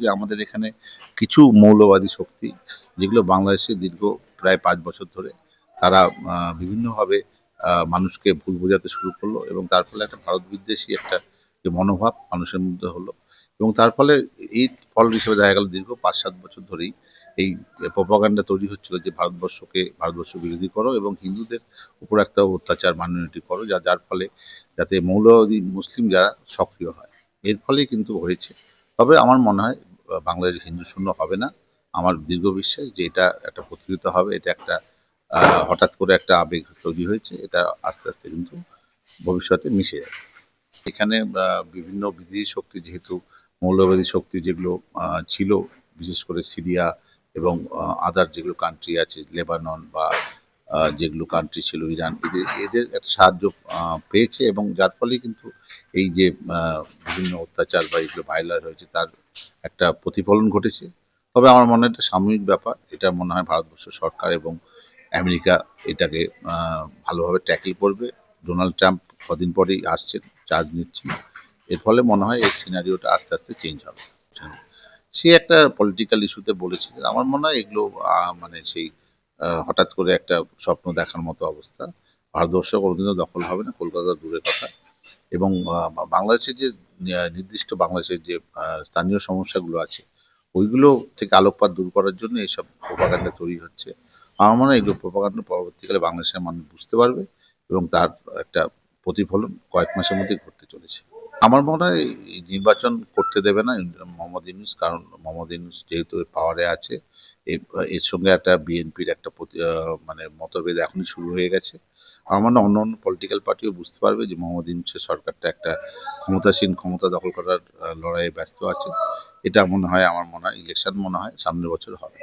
যে আমাদের এখানে কিছু মৌলবাদী শক্তি, যেগুলো বাংলাদেশে দীর্ঘ প্রায় পাঁচ বছর ধরে, তারা বিভিন্নভাবে মানুষকে ভুল বোঝাতে শুরু করল এবং তার ফলে একটা ভারত বিদ্বেষী একটা যে মনোভাব মানুষের মধ্যে হলো। এবং তার ফলে এই ফল হিসেবে দেখা গেল দীর্ঘ পাঁচ সাত বছর ধরেই এই প্রপাগান্ডা তৈরি হচ্ছিল যে ভারতবর্ষকে, ভারতবর্ষ বিরোধী করো এবং হিন্দুদের উপর একটা অত্যাচার মাইনরিটি করো, যা, যার ফলে যাতে মৌলবাদী মুসলিম যারা সক্রিয় হয়। এর ফলেই কিন্তু হয়েছে। তবে আমার মনে হয় বাংলাদেশ হিন্দু শূন্য হবে না। আমার দীর্ঘ বিশ্বাস যে এটা একটা প্রতিযোগিতা হবে, এটা একটা হঠাৎ করে একটা আবেগ তৈরি হয়েছে, এটা আস্তে আস্তে কিন্তু ভবিষ্যতে মিশে যাবে। এখানে বিভিন্ন বিদেশি শক্তি যেহেতু, মৌলবাদী শক্তি যেগুলো ছিল, বিশেষ করে সিরিয়া এবং আদার যেগুলো কান্ট্রি আছে লেবানন বা যেগুলো কান্ট্রি ছিল ইরান, এদের এদের একটা সাহায্য পেয়েছে এবং যার ফলে কিন্তু এই যে বিভিন্ন অত্যাচার বা এগুলো ভাইলার হয়েছে তার একটা প্রতিফলন ঘটেছে। তবে আমার মনে হয় এটা সাময়িক ব্যাপার। এটা মনে হয় ভারতবর্ষ সরকার এবং আমেরিকা এটাকে ভালোভাবে ট্যাকেল করবে। ডোনাল্ড ট্রাম্প কদিন পরেই আসছেন চার্জ নিচ্ছেন। এর ফলে মনে হয় এই সিনারিওটা আস্তে আস্তে চেঞ্জ হবে। সে একটা পলিটিক্যাল ইস্যুতে বলেছিলেন। আমার মনে হয় এগুলো মানে সেই হঠাৎ করে একটা স্বপ্ন দেখার মতো অবস্থা। ভারতবর্ষ কোনোদিনও দখল হবে না, কলকাতা দূরের কথা। এবং বাংলাদেশের যে নির্দিষ্ট বাংলাদেশের যে স্থানীয় সমস্যাগুলো আছে, ওইগুলো থেকে আলোকপাত দূর করার জন্য এইসব প্রোপাগান্ডা তৈরি হচ্ছে। আমার মনে হয় এগুলো প্রোপাগান্ডা পরবর্তীকালে বাংলাদেশের মানুষ বুঝতে পারবে এবং তার একটা প্রতিফলন কয়েক মাসের মধ্যে ঘটতে চলেছে। আমার মনে হয় নির্বাচন করতে দেবে না মোহাম্মদ ইউনুস, কারণ মোহাম্মদ ইউনুস যেহেতু পাওয়ারে আছে এর সঙ্গে একটা বিএনপির একটা মানে মতভেদ এখনই শুরু হয়ে গেছে। আমার মনে হয় অন্য অন্য পলিটিক্যাল পার্টিও বুঝতে পারবে যে মোহাম্মদ ইউনুসের সরকারটা একটা ক্ষমতাসীন, ক্ষমতা দখল করার লড়াইয়ে ব্যস্ত আছে। এটা মনে হয়, আমার মনে হয় ইলেকশন মনে হয় সামনের বছর হবে।